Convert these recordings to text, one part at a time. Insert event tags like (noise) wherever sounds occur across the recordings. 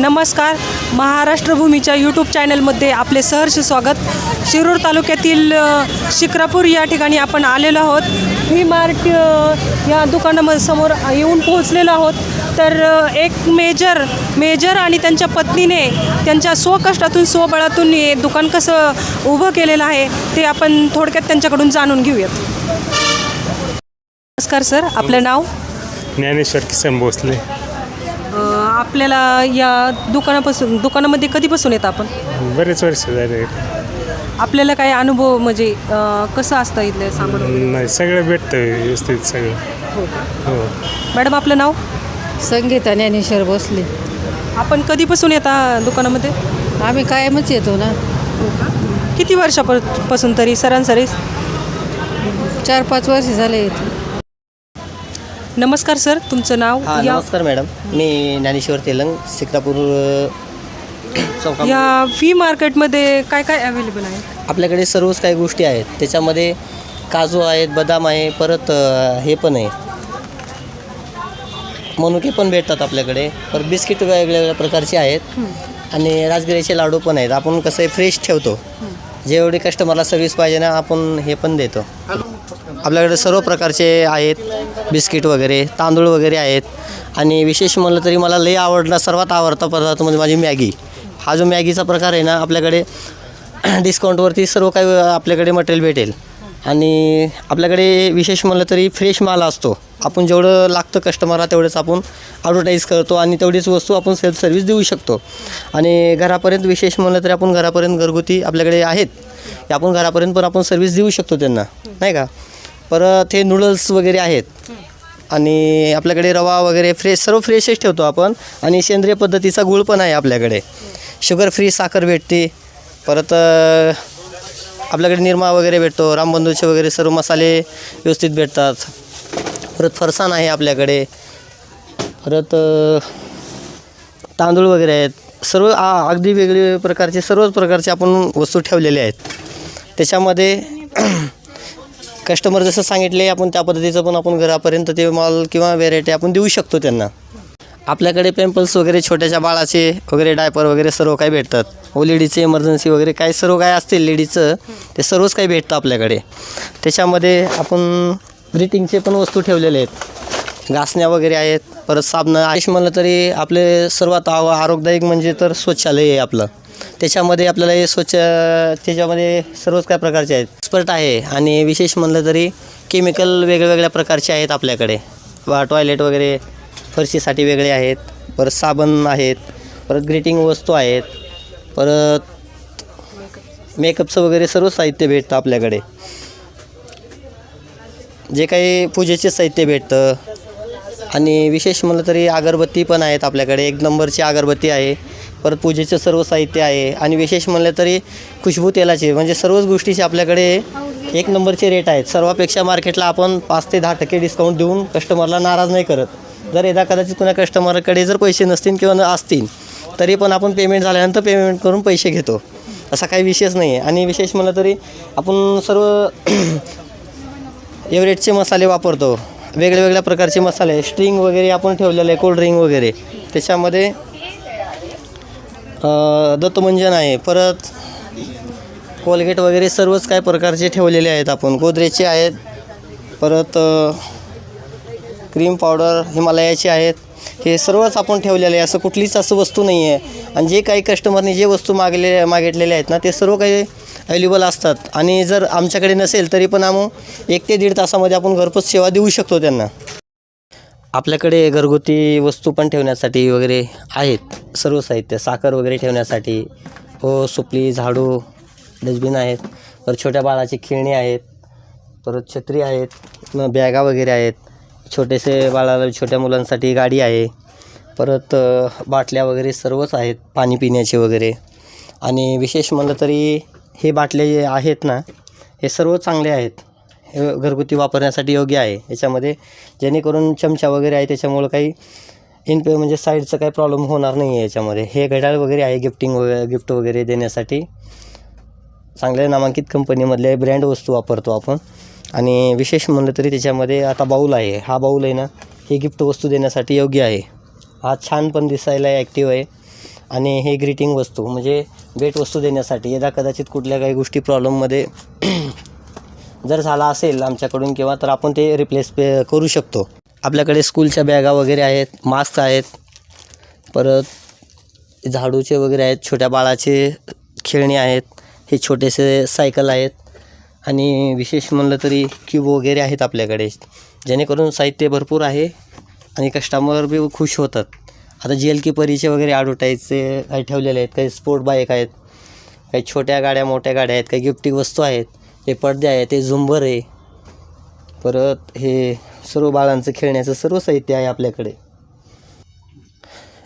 नमस्कार. महाराष्ट्रभूमीच्या यूट्यूब चॅनलमध्ये आपले सहर्ष स्वागत. शिरूर तालुक्यातील शिक्रापूर या ठिकाणी आपण आलेलो आहोत. व्ही मार्ट या दुकानामध्ये समोर येऊन पोहोचलेलो आहोत. तर एक मेजर मेजर आणि त्यांच्या पत्नीने त्यांच्या स्वकष्टातून स्वबळातून हे दुकान कसं उभं केलेलं आहे ते आपण थोडक्यात त्यांच्याकडून जाणून घेऊयात. नमस्कार सर. आपलं नाव? ज्ञानेश्वर किसन भोसले. आपल्याला या दुकानापासून दुकानामध्ये कधीपासून येतं आपण? बरेच वर्ष झाले. आपल्याला काही अनुभव म्हणजे अ, कसं असतं इथलं सामान वगैरे? नाही सगळं भेटतं व्यवस्थित सगळं. हो का? हो. मॅडम आपलं नाव? संगीता ज्ञानेश्वर भोसले. आपण कधीपासून येता दुकानामध्ये? आम्ही कायमच येतो ना. किती वर्षापासून तरी सरासरी चार पाच वर्ष झाले येतो नमस्कार सर तुमचं नाव? हां या नमस्कार मॅडम. मी ज्ञानेश्वर तेलंग सिक्रापूर चौका या फी मार्केटमध्ये काय काय अवेलेबल आहे? आपल्याकडे सर्वच काही गोष्टी आहेत. त्याच्यामध्ये काजू आहेत बदाम आहे परत अ, हे पण आहे. मनुके पण भेटतात आपल्याकडे. परत बिस्किट वेगवेगळ्या प्रकारचे आहेत. आणि राजगिरीचे लाडू पण आहेत. आपण कसं आहे फ्रेश ठेवतो. जेवढी कस्टमरला सर्व्हिस पाहिजे ना आपण हे पण देतो. आपल्याकडे सर्व प्रकारचे आहेत बिस्किट वगैरे तांदूळ वगैरे आहेत. आणि विशेष म्हणलं तरी मला लई आवडला सर्वात आवडता पदार्थ म्हणजे माझी मॅगी. हा जो मॅगीचा प्रकार आहे ना आपल्याकडे (clears throat) डिस्काउंटवरती सर्व काही आपल्याकडे मटेरियल भेटेल. आणि आपल्याकडे विशेष म्हणलं तरी फ्रेश माल असतो. आपण जेवढं लागतं कस्टमरला तेवढंच आपण ॲडव्हर्टाईज करतो आणि तेवढीच वस्तू आपण सेल्फ सर्व्हिस देऊ शकतो. आणि घरापर्यंत विशेष म्हणलं तरी आपण घरापर्यंत घरगुती आपल्याकडे आहेत. की आपण घरापर्यंत पण आपण सर्व्हिस देऊ शकतो त्यांना. नाही का? परत हे नूडल्स वगैरे आहेत. आणि आपल्याकडे रवा वगैरे फ्रेश सर्व फ्रेशच ठेवतो आपण. आणि सेंद्रिय पद्धतीचा गूळ पण आहे आपल्याकडे. शुगर फ्री साखर भेटते. परत आपल्याकडे निरमा वगैरे भेटतो. रामबंधूचे वगैरे सर्व मसाले व्यवस्थित भेटतात. परत फरसाण आहे आपल्याकडे. परत तांदूळ वगैरे आहेत. सर्व आ- अगदी वेगळे प्रकारचे सर्वच प्रकारचे आपण वस्तू ठेवलेले आहेत. त्याच्यामध्ये (clears throat) कस्टमर जसं सांगितले आपण त्या पद्धतीचं पण आपण घरापर्यंत ते माल किंवा व्हेरायटी आपण देऊ शकतो त्यांना. आपल्याकडे पेम्पल्स वगैरे छोट्याशा बाळाचे वगैरे डायपर वगैरे सर्व काही भेटतात. ओ लेडीचे इमर्जन्सी वगैरे काय सर्व काय असतील लेडीजचं ते सर्वच काही भेटतं आपल्याकडे. त्याच्यामध्ये आपण ग्रीटिंगचे पण वस्तू ठेवलेले आहेत. घासण्या वगैरे आहेत. परत साबणं आयुष म्हणलं तरी आपले सर्वात आव आरोग्यदायक म्हणजे तर स्वच्छालय आहे आपलं. त्याच्यामध्ये आपल्याला हे स्वच्छ त्याच्यामध्ये सर्वच काय प्रकारचे आहेत. एक्सपर्ट आहे आणि विशेष म्हणलं तरी केमिकल वेगवेगळ्या प्रकारचे आहेत आपल्याकडे. वा टॉयलेट वगैरे फरशीसाठी वेगळे आहेत. परत साबण आहेत. परत ग्रीटिंग वस्तू आहेत. परत मेकअपचं वगैरे सर्व साहित्य भेटतं आपल्याकडे. जे काही पूजेचे साहित्य भेटतं. आणि विशेष म्हणलं तरी अगरबत्ती पण आहेत आपल्याकडे. एक नंबरची अगरबत्ती आहे. परत पूजेचं सर्व साहित्य आहे. आणि विशेष म्हणलं तरी खुशबू तेलाचे म्हणजे सर्वच गोष्टीचे आपल्याकडे एक नंबरचे रेट आहेत. सर्वापेक्षा मार्केटला आपण पाच ते दहा टक्के डिस्काउंट देऊन कस्टमरला नाराज नाही करत. जर एकदा कदाचित कुणा कस्टमरकडे जर पैसे नसतील किंवा असतील तरी पण आपण पेमेंट झाल्यानंतर पेमेंट करून पैसे घेतो. असा काही विशेष नाही आहे आणि विशेष म्हणलं तरी आपण सर्व एव्हरेटचे मसाले वापरतो. वेगळ्या वेगळ्या प्रकारचे मसाले. स्ट्रिंग वगैरे आपण ठेवलेले आहे कोल्ड्रिंक वगैरे. त्याच्यामध्ये दत्तमंजन आहे. परत कोलगेट वगैरे सर्वच काय प्रकारचे ठेवलेले आहेत आपण. गोदरेजचे आहेत. परत क्रीम पावडर हिमालयाचे आहेत. हे सर्वच आपण ठेवलेले आहे. असं कुठलीच असं वस्तू नाही आहे आणि जे काही कस्टमरने जे वस्तू मागले मागितलेले आहेत ना ते सर्व काही अवेलेबल असतात. आणि जर आमच्याकडे नसेल तरी पण आम्ही एक ते दीड तासामध्ये आपण घरपोच सेवा देऊ शकतो त्यांना. आपल्याकडे घरगुती वस्तू पण ठेवण्यासाठी वगैरे आहेत. सर्व साहित्य साखर वगैरे ठेवण्यासाठी. हो सुपली झाडू डस्टबिन आहेत. परत छोट्या बाळाची खेळणी आहेत. परत छत्री आहेत. बॅगा वगैरे आहेत. छोटेसे बाळाला छोट्या मुलांसाठी गाडी आहे. परत बाटल्या वगैरे सर्वच आहेत पाणी पिण्याचे वगैरे. आणि विशेष म्हणलं तरी हे बाटले जे आहेत ना हे सर्व चांगले आहेत. हे घरगुती वापरण्यासाठी योग्य आहे. याच्यामध्ये जेणेकरून चमचा वगैरे आहे त्याच्यामुळं काही इन म्हणजे साईडचं काही प्रॉब्लेम होणार नाही आहे याच्यामध्ये. हे घड्याळ वगैरे आहे गिफ्टिंग वगैरे गिफ्ट वगैरे देण्यासाठी. चांगल्या नामांकित कंपनीमधले ब्रँड वस्तू वापरतो आपण. आणि विशेष म्हणलं तरी त्याच्यामध्ये आता बाऊल आहे. हा बाऊल आहे ना हे गिफ्ट वस्तू देण्यासाठी योग्य आहे. हा छान पण दिसायला ॲक्टिव्ह आहे. आणि हे ग्रीटिंग वस्तू म्हणजे भेटवस्तू देण्यासाठी यदा कदाचित कुठल्या काही गोष्टी प्रॉब्लेममध्ये (clears throat) जर झाला असेल आमच्याकडून किंवा तर आपण ते रिप्लेस पे करू शकतो. आपल्याकडे स्कूलच्या बॅगा वगैरे आहेत मास्क आहेत परत झाडूचे वगैरे आहेत छोट्या बाळाचे खेळणे आहेत हे छोटेसे सायकल आहेत आणि विशेष म्हणलं तरी क्यूब वगैरे आहेत आपल्याकडे जेणेकरून साहित्य भरपूर आहे आणि कस्टमर बी खुश होतात. आता जी एल की परीचे वगैरे ॲडव्हर्टाईजचे काही ठेवलेले आहेत काही स्पोर्ट बाईक आहेत काही छोट्या गाड्या मोठ्या गाड्या आहेत काही गिफ्टिंग वस्तू आहेत हे पडदे आहेत ते झुंबर आहे. परत हे सर्व बाळांचं खेळण्याचं सर्व साहित्य आहे आपल्याकडे.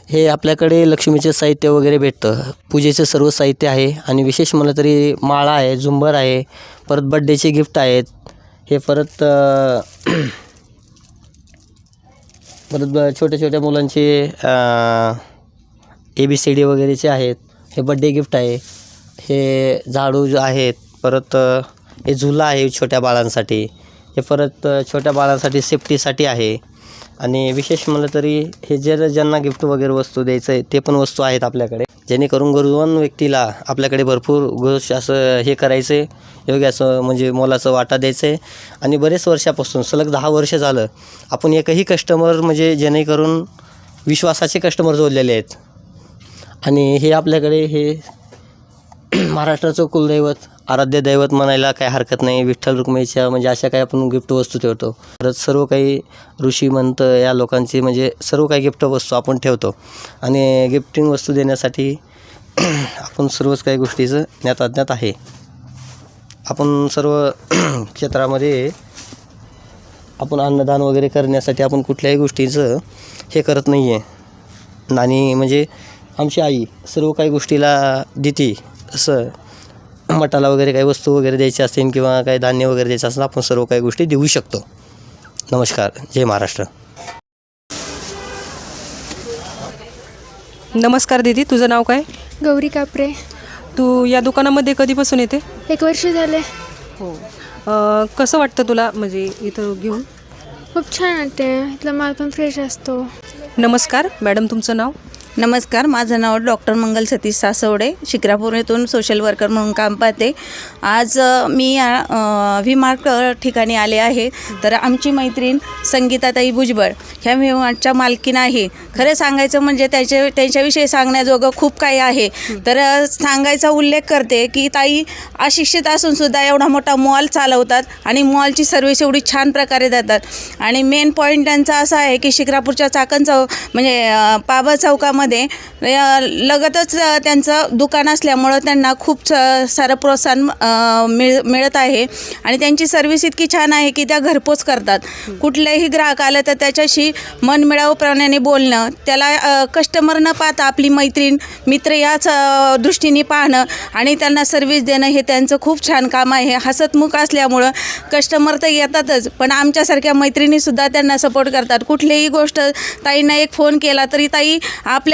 हे आपल्याकडे लक्ष्मीचे साहित्य वगैरे भेटतं. पूजेचं सर्व साहित्य आहे आणि विशेष म्हणलं तरी माळा आहे झुंबर आहे परत बड्डेचे गिफ्ट आहेत. हे परत परत ब- छोट्या छोट्या मुलांचे ए बी सी डी वगैरेचे आहेत. हे बड्डे गिफ्ट आहे. हे झाडू आहेत परत हे झुला आहे छोट्या बाळांसाठी. हे परत छोट्या बाळांसाठी सेफ्टीसाठी आहे. आणि विशेष म्हणलं तरी हे जे ज्यांना गिफ्ट वगैरे वस्तू द्यायचं आहे ते पण वस्तू आहेत आपल्याकडे. जेणेकरून गरजूवन व्यक्तीला आपल्याकडे भरपूर गोष्ट असं हे करायचं आहे योग्य असं म्हणजे मोलाचं वाटा द्यायचं आहे आणि बरेच वर्षापासून सलग दहा वर्ष झालं आपण एकही कस्टमर म्हणजे जेणेकरून विश्वासाचे कस्टमर जोडलेले आहेत. आणि हे आपल्याकडे हे (clears throat) महाराष्ट्राचं कुलदैवत आराध्य दैवत म्हणायला काही हरकत नाही. विठ्ठल रुक्मिणीच्या म्हणजे अशा काही आपण गिफ्ट वस्तू ठेवतो. परत सर्व काही ऋषीमंत या लोकांची म्हणजे सर्व काही गिफ्ट वस्तू आपण ठेवतो. आणि गिफ्टिंग वस्तू देण्यासाठी (clears throat) आपण सर्वच काही गोष्टीचं ज्ञात अज्ञात आहे. आपण सर्व (clears throat) क्षेत्रामध्ये आपण अन्नदान वगैरे करण्यासाठी आपण कुठल्याही गोष्टीचं हे करत नाही आहे आणि म्हणजे आमची आई सर्व काही गोष्टीला देते. असं मठाला वगैरे काही वस्तू वगैरे द्यायची असतील किंवा काही धान्य वगैरे द्यायचं असेल आपण सर्व काही गोष्टी देऊ शकतो. नमस्कार. जय महाराष्ट्र. नमस्कार दीदी तुझं नाव काय? गौरी कापरे. तू या दुकानामध्ये कधीपासून येते? एक वर्ष झाले. हो. अ, कसं वाटतं तुला म्हणजे इथं घेऊन? खूप छान वाटते इथला माल पण फ्रेश असतो. नमस्कार. मॅडम तुमचं नाव? नमस्कार माझं नाव डॉक्टर मंगल सतीश सासवडे शिक्रापूर येथून सोशल वर्कर म्हणून काम पाहते. आज मी व्ही मार्क ठिकाणी आले आहे. तर आमची मैत्रीण संगीताताई भुजबळ ह्या व्ही मार्टच्या मालकीन आहे. खरं सांगायचं म्हणजे त्याच्या त्यांच्याविषयी सांगण्याजोगं खूप काही आहे. तर सांगायचा उल्लेख करते की ताई अशिक्षित असूनसुद्धा एवढा मोठा मॉल चालवतात आणि मॉलची सर्व्हिस एवढी छान प्रकारे देतात. आणि मेन पॉईंट त्यांचा असा आहे की शिक्रापूरच्या चाकण चौ म्हणजे पाबा चौकामध्ये मध्ये लगतच त्यांचं दुकान असल्यामुळं त्यांना खूप स- सारं प्रोत्साहन मिळ मिळत आहे. आणि त्यांची सर्व्हिस इतकी छान आहे की त्या घरपोच करतात. कुठल्याही ग्राहक आलं तर त्याच्याशी मनमिळावूपणाने बोलणं त्याला कस्टमर न पाहता आपली मैत्रीण मित्र याच दृष्टीने पाहणं आणि त्यांना सर्व्हिस देणं हे त्यांचं खूप छान काम आहे. हसतमुख असल्यामुळं कस्टमर तर येतातच पण आमच्यासारख्या मैत्रिणीसुद्धा त्यांना सपोर्ट करतात. कुठलीही गोष्ट ताईंना एक फोन केला तरी ताई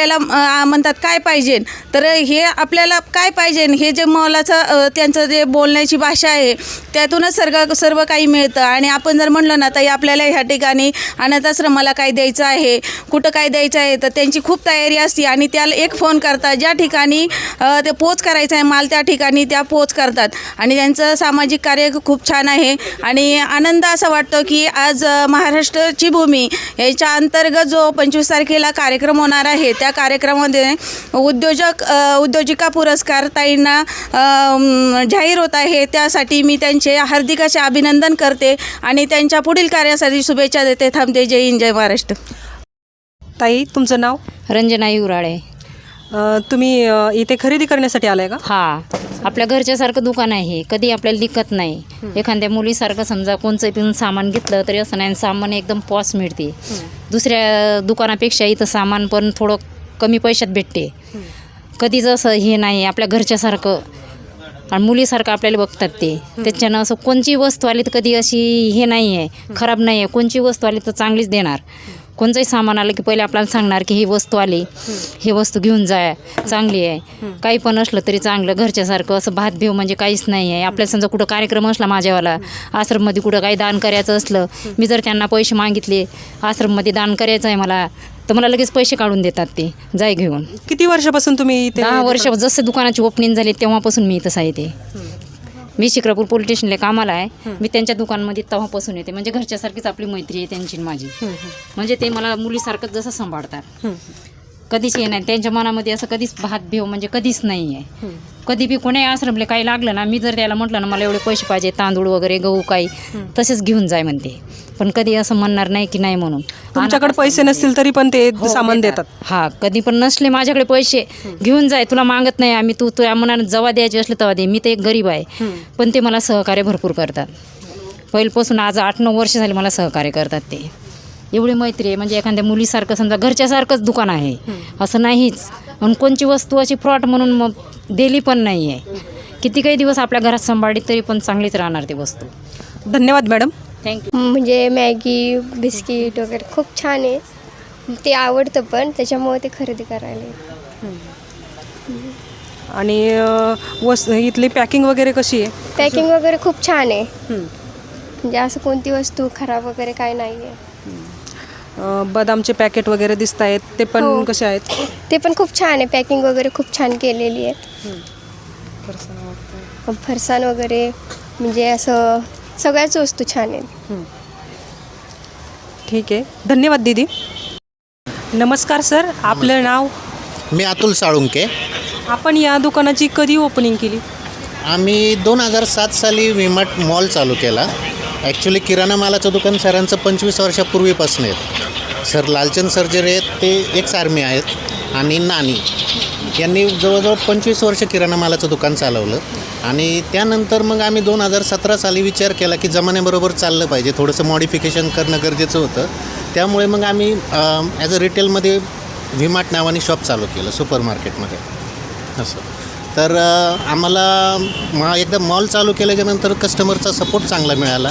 आपल्याला म्हणतात काय पाहिजे? तर हे आपल्याला काय पाहिजे? हे जे मोलाचं त्यांचं जे बोलण्याची भाषा आहे त्यातूनच सर्व सर्व काही मिळतं. आणि आपण जर म्हणलं ना ताई आपल्याला ह्या ठिकाणी अनाथाश्रमाला काय द्यायचं आहे? कुठं काय द्यायचं आहे? तर त्यांची खूप तयारी असते आणि त्याला एक फोन करतात ज्या ठिकाणी ते पोच करायचं आहे माल त्या ठिकाणी त्या पोच करतात. आणि त्यांचं सामाजिक कार्य खूप छान आहे. आणि आनंद असा वाटतो की आज महाराष्ट्राची भूमी याच्या अंतर्गत जो पंचवीस तारखेला कार्यक्रम होणार आहे त्या कार्यक्रमामध्ये उद्योजक उद्योजिका पुरस्कार ताईंना जाहीर होत आहे. त्यासाठी मी त्यांचे हार्दिक असे अभिनंदन करते आणि त्यांच्या पुढील कार्यासाठी शुभेच्छा देते. थांबते. जय हिंद जय महाराष्ट्र. ताई तुमचं नाव? रंजना युराळे तुम्ही इथे खरेदी करण्यासाठी आलाय का? हा. आपल्या घरच्यासारखं दुकान आहे कधी आपल्याला दिक्कत नाही. एखाद्या मुलीसारखं समजा कोणचं पण सामान घेतलं तरी असं नाही सामान एकदम पॉस मिळते. दुसऱ्या दुकानापेक्षा इथं सामान पण थोडं कमी पैशात भेटते. कधीच असं हे नाही आपल्या घरच्यासारखं. आणि मुलीसारखं आपल्याला बघतात ते. त्याच्यानं असं कोणची वस्तू आली तर कधी अशी हे नाही आहे खराब नाही आहे कोणची वस्तू आली तर चांगलीच देणार. कोणचंही सामान आलं की पहिले आपल्याला सांगणार की ही वस्तू आली ही वस्तू घेऊन जा चांगली आहे. काही पण असलं तरी चांगलं घरच्यासारखं असं भात भेव म्हणजे काहीच नाही आहे आपल्याला समजा कुठं कार्यक्रम असला माझ्यावाला आश्रममध्ये कुठं काही दान करायचं असलं मी जर त्यांना पैसे मागितले आश्रममध्ये दान करायचं आहे मला तर मला लगेच पैसे काढून देतात ते जाय घेऊन. किती वर्षापासून तुम्ही इथे दहा वर्ष जसं दुकानाची ओपनिंग झाली तेव्हापासून मी इथंच आहे. ते मी शिक्रापूर पोलीस स्टेशनला कामाला आहे. मी त्यांच्या दुकानमध्ये तेव्हापासून येते. म्हणजे घरच्यासारखीच आपली मैत्री आहे त्यांची आणि माझी. म्हणजे ते मला मुलीसारखंच जसं सांभाळतात. कधीच ये नाही. त्यांच्या मनामध्ये असं कधीच भात भेव म्हणजे कधीच नाही आहे कधी बी कोणी आश्रमले काही लागलं ना मी जर त्याला म्हटलं ना मला एवढे पैसे पाहिजे तांदूळ वगैरे गहू काही तसेच घेऊन जाय म्हणते. पण कधी असं म्हणणार नाही की नाही म्हणून. तुमच्याकडे पैसे नसतील तरी पण ते सामान देतात. हा कधी पण नसले माझ्याकडे पैसे घेऊन जाय. तुला मागत नाही आम्ही तू तुझ्या मनानं जेव्हा द्यायचे असले तेव्हा दे. मी तर एक गरीब आहे. पण ते मला सहकार्य भरपूर करतात. पहिल्यापासून आज आठ नऊ वर्ष झाली मला सहकार्य करतात ते. एवढी मैत्री आहे. म्हणजे एखाद्या मुलीसारखं समजा घरच्यासारखंच दुकान आहे. असं नाहीच. आणि कोणची वस्तू अशी फ्रॉड म्हणून मग दिली पण नाही आहे किती काही दिवस आपल्या घरात सांभाळली तरी पण चांगलीच राहणार ती वस्तू. धन्यवाद मॅडम. थँक्यू म्हणजे मॅगी बिस्किट वगैरे खूप छान आहे. ते आवडतं पण त्याच्यामुळे ते खरेदी करायला. आणि वस इथली पॅकिंग वगैरे कशी आहे? पॅकिंग वगैरे खूप छान आहे. म्हणजे असं कोणती वस्तू खराब वगैरे काय नाही आहे अ, बदामचे पॅकेट वगैरे दिसत आहेत ते पण हो. कसे आहेत? ते पण खूप छान आहे पॅकिंग वगैरे खूप छान केलेली आहे फरसाण वगैरे म्हणजे असं सगळ्याच वस्तू छान आहेत. ठीक आहे. धन्यवाद दीदी. नमस्कार सर आपलं नाव? मी अतुल साळुंके. आपण या दुकानाची कधी ओपनिंग केली? आम्ही दोन हजार सात साली विमाट मॉल चालू केला. ॲक्च्युली किराणा मालाचं दुकान सरांचं पंचवीस वर्षापूर्वीपासून आहेत सर लालचंद सर जे आहेत ते एक्स आर्मी आहेत आणि नानी. यांनी जवळजवळ पंचवीस वर्ष किराणा मालाचं दुकान चालवलं आणि त्यानंतर मग आम्ही दोन हजार सतरा साली विचार केला की जमान्याबरोबर चाललं पाहिजे. थोडंसं मॉडिफिकेशन करणं गरजेचं होतं. त्यामुळे मग आम्ही ॲज अ रिटेलमध्ये व्हीमार्ट नावाने शॉप चालू केलं सुपर मार्केटमध्ये असं. तर आम्हाला म एकदा मॉल चालू केल्याच्यानंतर कस्टमरचा सपोर्ट चांगला मिळाला.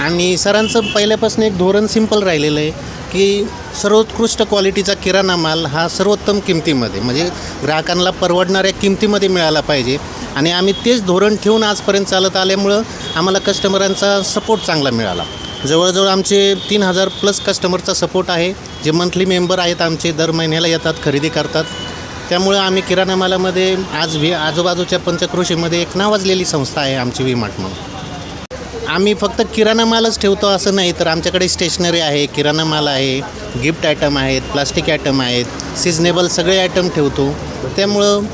आणि सरांचं पहिल्यापासून एक धोरण सिंपल राहिलेलं आहे की सर्वोत्कृष्ट क्वालिटीचा किराणा माल हा सर्वोत्तम किमतीमध्ये म्हणजे ग्राहकांना परवडणाऱ्या किमतीमध्ये मिळाला पाहिजे. आणि आम्ही तेच धोरण ठेवून आजपर्यंत चालत आल्यामुळं आम्हाला कस्टमरांचा सपोर्ट चांगला मिळाला. जवळजवळ आमचे तीन हजार प्लस कस्टमरचा सपोर्ट आहे. जे मंथली मेंबर आहेत आमचे दर महिन्याला येतात खरेदी करतात. त्यामुळं आम्ही किराणा मालामध्ये आज व्ही आजूबाजूच्या पंचकृषीमध्ये एक नावाजलेली संस्था आहे आमची व्हीमार्ट म्हणून. आम्ही फक्त किराणा मालच ठेवतो असं नाही तर आमच्याकडे स्टेशनरी आहे किराणा माल आहे गिफ्ट आयटम आहेत प्लास्टिक आयटम आहेत सिजनेबल सगळे आयटम ठेवतो. त्यामुळं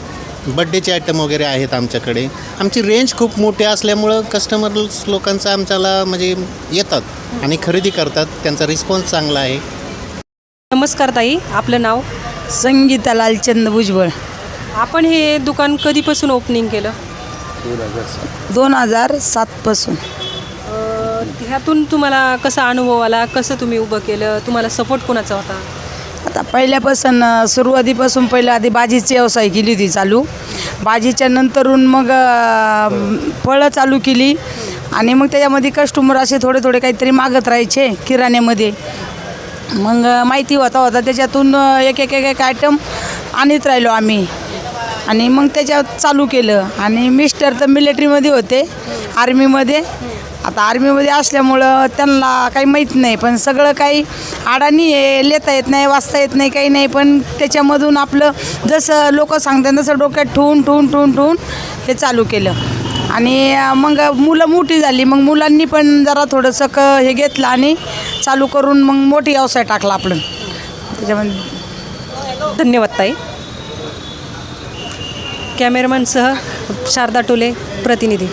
बड्डेचे आयटम वगैरे आहेत आमच्याकडे. आमची रेंज खूप मोठी असल्यामुळं कस्टमर लोकांचा आमच्याला म्हणजे येतात आणि खरेदी करतात त्यांचा रिस्पॉन्स चांगला आहे. नमस्कार ताई आपलं नाव? संगीता लालचंद भुजबळ. आपण हे दुकान कधीपासून ओपनिंग केलं? दोन हजार सातपासून. ह्यातून तुम्हाला कसा अनुभव आला? कसं तुम्ही उभं केलं? तुम्हाला सपोर्ट कोणाचा होता? आता पहिल्यापासून सुरुवातीपासून पहिलं आधी भाजीची व्यवसाय केली होती चालू. भाजीच्या नंतरून मग फळं चालू केली. आणि मग त्याच्यामध्ये कस्टमर असे थोडे थोडे काहीतरी मागत राहायचे किराण्यामध्ये. मग माहिती होता होता. त्याच्यातून एक एक एक एक आयटम आणत राहिलो आम्ही. आणि मग त्याच्यात चालू केलं. आणि मिस्टर तर मिलिटरीमध्ये होते आर्मीमध्ये आता आर्मीमध्ये असल्यामुळं त्यांना काही माहीत नाही पण सगळं काही अडाणी आहे लिहिता येत नाही वाचता येत नाही काही नाही. पण त्याच्यामधून आपलं जसं लोक सांगतात तसं डोक्यात ठेवून ठेवून ठेवून ठेवून हे चालू केलं. आणि मग मुलं मोठी झाली मग मुलांनी पण जरा थोडंसं क हे घेतलं आणि चालू करून मग मोठी व्यवसाय टाकला आपलं. त्याच्यामध्ये धन्यवाद ताई. कॅमेरामॅनसह शारदा टोले प्रतिनिधी.